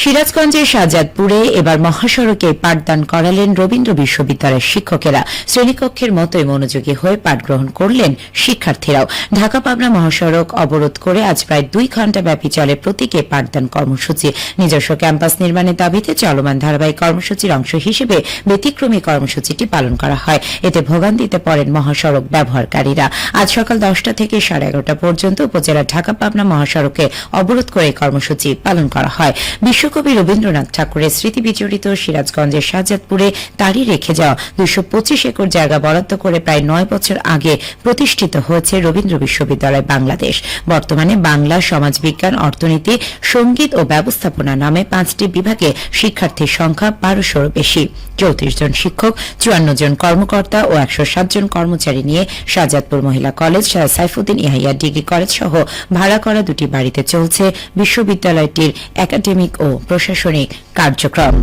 সিরাজগঞ্জের শাহজাদপুরে এবার মহাসড়কে পাঠদান করালেন রবীন্দ্র বিশ্ববিদ্যালয়ের শিক্ষকেরা। শ্রেণীকক্ষের মতোই মনোযোগী হয়ে পাঠ গ্রহণ করলেন শিক্ষার্থীরাও। ঢাকা পাবনা মহাসড়ক অবরোধ করে আজ প্রায় দুই ঘণ্টা ব্যাপী চলে প্রতীকে পাঠদান কর্মসূচি। নিজস্ব ক্যাম্পাস নির্মাণের দাবিতে চলমান ধারাবাহিক কর্মসূচির অংশ হিসেবে ব্যতিক্রমী কর্মসূচিটি পালন করা হয়। এতে ভোগান্তিতে পড়েন মহাসড়ক ব্যবহারকারীরা। আজ সকাল দশটা থেকে সাড়ে এগারোটা পর্যন্ত উপজেলার ঢাকা পাবনা মহাসড়কে অবরোধ করে কর্মসূচি পালন করা হয়। বিশ্বকবি রবীন্দ্রনাথ ঠাকুরের স্মৃতি বিজড়িত সিরাজগঞ্জের শাহজাদপুরে তারই রেখে যাওয়া দুশো পঁচিশ একর জায়গা বরাদ্দ করে প্রায় নয় বছর আগে প্রতিষ্ঠিত হয়েছে রবীন্দ্র বিশ্ববিদ্যালয় বাংলাদেশ। বর্তমানে বাংলা সমাজবিজ্ঞান, অর্থনীতি, সংগীত ও ব্যবস্থাপনা নামে পাঁচটি বিভাগে শিক্ষার্থীর সংখ্যা বারোশোর বেশি। চৌত্রিশ জন শিক্ষক, চুয়ান্ন জন কর্মকর্তা ও একশো সাত জন কর্মচারী নিয়ে শাহজাদপুর মহিলা college Saifuddin Yahya degree college সহ ভাড়া করা দুটি বাড়িতে চলছে বিশ্ববিদ্যালয়টির একাডেমিক ও প্রশাসনিক কার্যক্রম।